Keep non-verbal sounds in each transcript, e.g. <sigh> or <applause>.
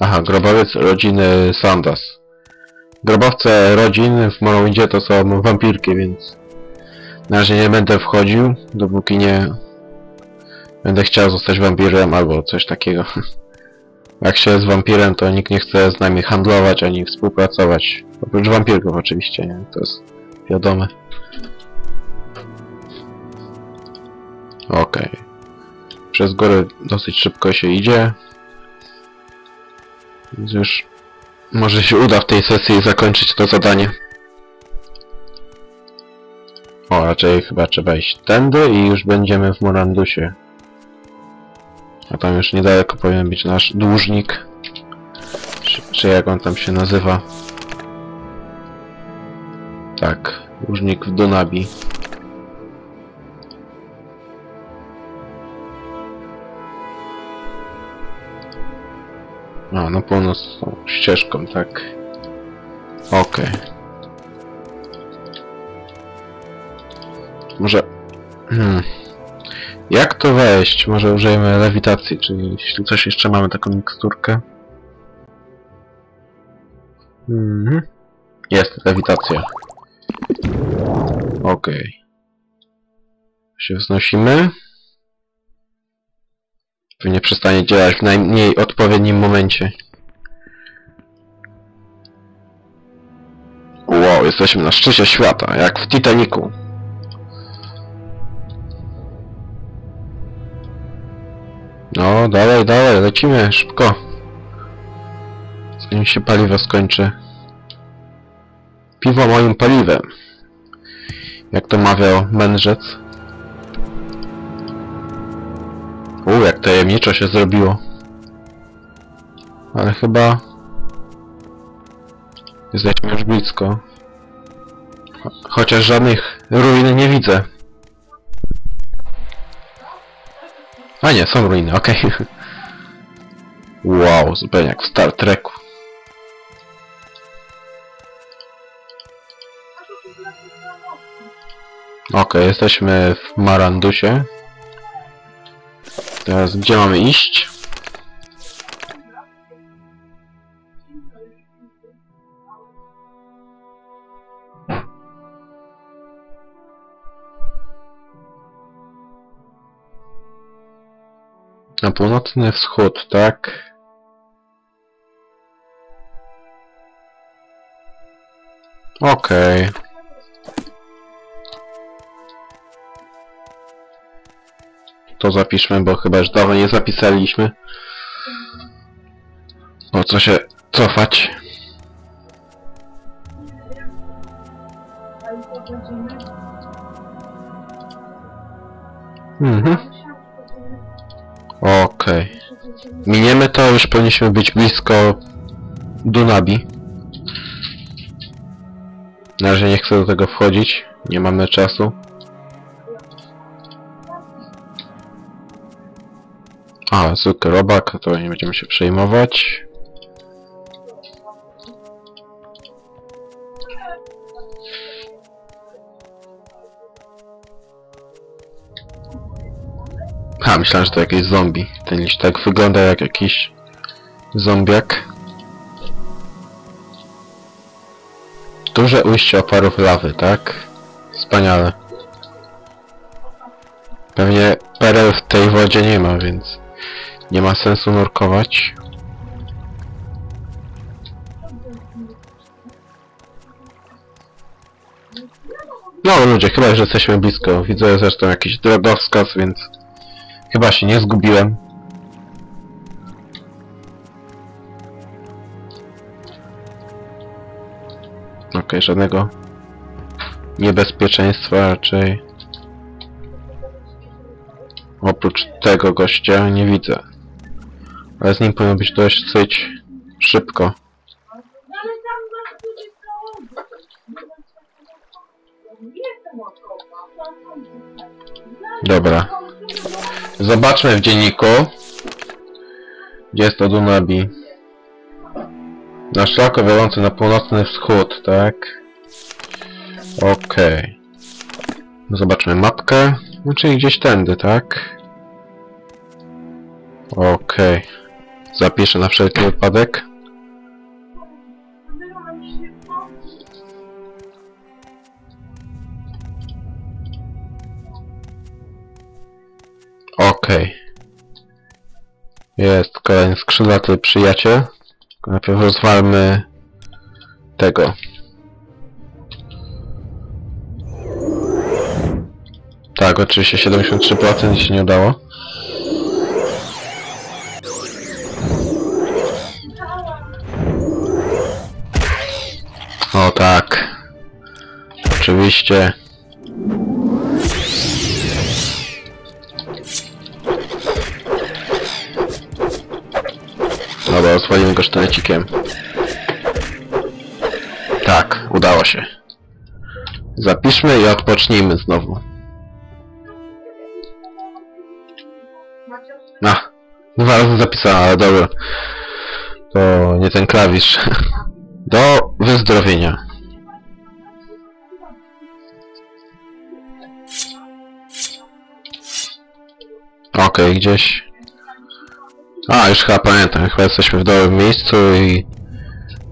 Aha, grobowiec rodziny Sandas. Grobowce rodzin w Morrowindzie to są wampirki, więc na razie nie będę wchodził, dopóki nie będę chciał zostać wampirem albo coś takiego. <laughs> Jak się jest wampirem, to nikt nie chce z nami handlować ani współpracować. Oprócz wampirków oczywiście, nie? To jest wiadome. Okej. Przez góry dosyć szybko się idzie. Więc już może się uda w tej sesji zakończyć to zadanie. O, raczej chyba trzeba iść tędy i już będziemy w Morandusie. A tam już niedaleko powinien być nasz dłużnik. Czy, czy jak on tam się nazywa? Tak, dłużnik w Dunabi. A, na północ tą ścieżką, tak. Okej. Może... Hmm. Jak to wejść? Może użyjemy lewitacji, czyli jeśli coś jeszcze mamy taką miksturkę. Mhm. Jest, lewitacja. Okej. Się wznosimy. Pewnie przestanie działać w najmniej odpowiednim momencie. Wow, jesteśmy na szczycie świata, jak w Titanicu. No, dalej, dalej, lecimy, szybko. Zanim się paliwo skończy. Piwo moim paliwem. Jak to mawiał mędrzec. Tajemniczo się zrobiło. Ale chyba... Jesteśmy już blisko. Cho chociaż żadnych ruin nie widzę. A nie, są ruiny, okej. <laughs> Wow, zupełnie jak w Star Treku. Okej, jesteśmy w Marandusie. Teraz gdzie mamy iść? Na północny wschód, tak? Okej. To zapiszmy, bo chyba już dawno nie zapisaliśmy. Po co się cofać? Mhm. Okej. Miniemy to, już powinniśmy być blisko Dunabi. Na razie nie chcę do tego wchodzić. Nie mamy czasu. A, zwykły robak, to nie będziemy się przejmować. A, myślałem, że to jakieś zombie. Ten liść tak wygląda jak jakiś zombiak. Duże ujście oparów lawy, tak? Wspaniale. Pewnie pereł w tej wodzie nie ma, więc nie ma sensu nurkować. No ludzie, chyba już jesteśmy blisko. Widzę zresztą jakiś drogowskaz, więc chyba się nie zgubiłem. Okej, żadnego niebezpieczeństwa raczej. Oprócz tego gościa nie widzę. Ale z nim powinno być dosyć szybko. Dobra. Zobaczmy w dzienniku. Gdzie jest to Dunabi? Na szlaku wiodący na północny wschód, tak? Okej. Zobaczmy mapkę. No, czyli gdzieś tędy, tak? Okej. Zapiszę na wszelki wypadek. Okej. Jest kolejny skrzydlaty przyjaciel. Najpierw rozwalmy tego. Tak, oczywiście 73% się nie udało. Oczywiście. Dobra, rozwalimy go sztylecikiem. Tak, udało się. Zapiszmy i odpocznijmy znowu. A, dwa razy zapisałem, ale dobra. To nie ten klawisz. <laughs> Do wyzdrowienia. Okej, gdzieś... A, już chyba pamiętam, chyba jesteśmy w dobrym miejscu i...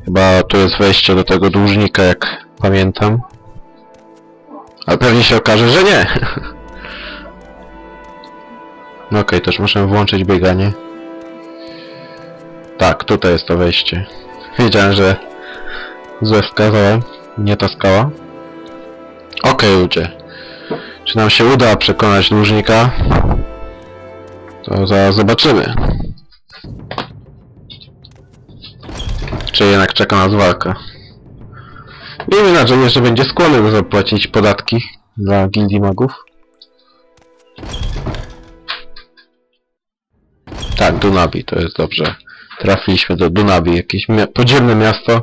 Chyba tu jest wejście do tego dłużnika, jak pamiętam. Ale pewnie się okaże, że nie. <laughs> No okej, też możemy włączyć bieganie. Tak, tutaj jest to wejście. Wiedziałem, że złe wskazałem. Nie ta skała. Okej, ludzie. Czy nam się uda przekonać dłużnika? To zaraz zobaczymy. Czy jednak czeka nas walka. Miejmy nadzieję, że będzie skłonny zapłacić podatki dla gildii magów. Tak, Dunabi, to jest dobrze. Trafiliśmy do Dunabi, jakieś podziemne miasto.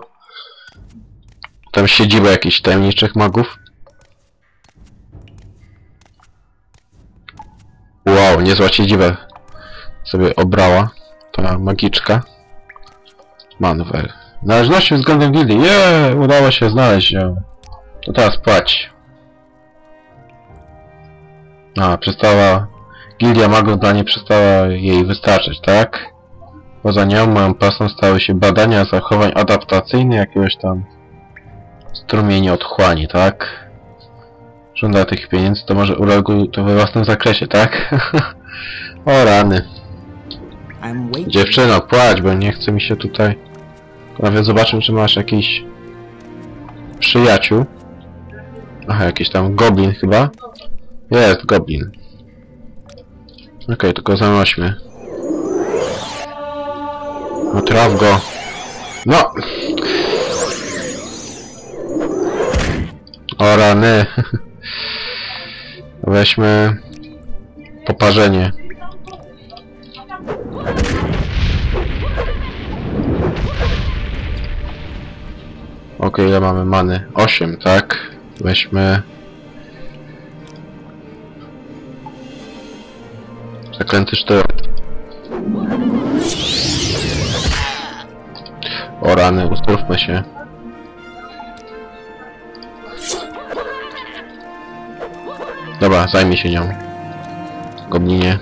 Tam siedziba jakichś tajemniczych magów. Wow, niezła siedziba sobie obrała ta magiczka. Manwer. Należności względem gildii. Je, udało się znaleźć ją. To teraz płać. A, przestała... Gildia magów dla niej przestała jej wystarczyć, tak? Poza nią moją pasą stały się badania zachowań adaptacyjnych jakiegoś tam strumienia otchłani, tak? Żąda tych pieniędzy, to może ureguluj to we własnym zakresie, tak? <laughs> o rany. Dziewczyno, płać, bo nie chce mi się tutaj... Nawet zobaczmy, czy masz jakiś... Przyjaciół. Aha, jakiś tam goblin chyba. Jest, goblin. Okej, tylko zanośmy. No traf go. No! O rany. <laughs> Weźmy... Poparzenie. Okej, ile mamy many? 8, tak? Weźmy... Zaklęty sztylet. O rany, ustrówmy się. Dobra, zajmij się nią. Goblinie.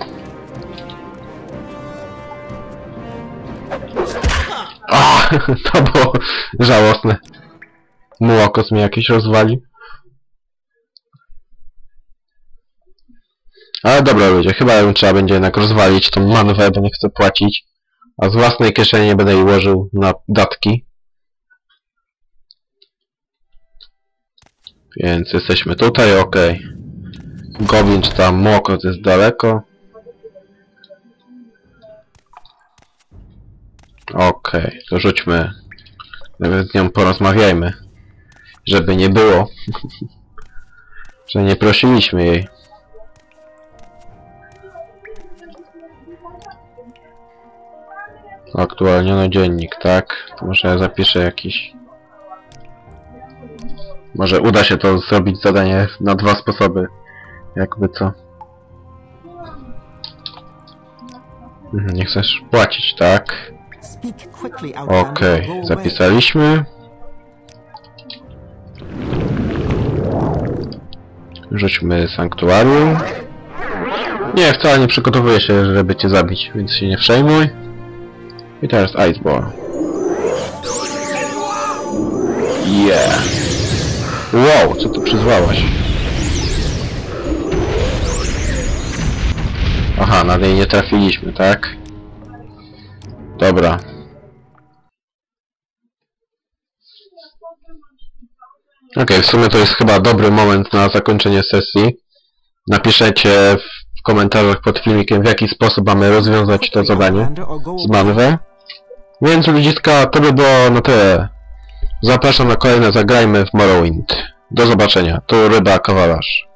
<laughs> To było żałosne. Mułokos mnie jakiś rozwali. Ale dobra ludzie, chyba ją trzeba będzie jednak rozwalić tą manwę, bo nie chcę płacić. A z własnej kieszeni nie będę jej łożył na datki. Więc jesteśmy tutaj, ok. Goblin czy tam Mokot jest daleko. Okej, to rzućmy. Nawet z nią porozmawiajmy. Żeby nie było. <laughs> że nie prosiliśmy jej. Aktualniono dziennik, tak? To może ja zapiszę jakiś... Może uda się to zrobić zadanie na dwa sposoby. Jakby co. Mhm, Nie chcesz płacić, tak? Okej, away. zapisaliśmy. Rzućmy sanktuarium. Nie, wcale nie przygotowuję się, żeby cię zabić, więc się nie przejmuj. I teraz Iceball. Yeah. Wow, co tu przyzwałaś? Aha, na niej nie trafiliśmy, tak? Dobra. Okej, w sumie to jest chyba dobry moment na zakończenie sesji. Napiszecie w komentarzach pod filmikiem, w jaki sposób mamy rozwiązać to zadanie z manwę. Więc ludziska, to by było na tyle. Zapraszam na kolejne Zagrajmy w Morrowind. Do zobaczenia. Tu Ryba Kawalarz.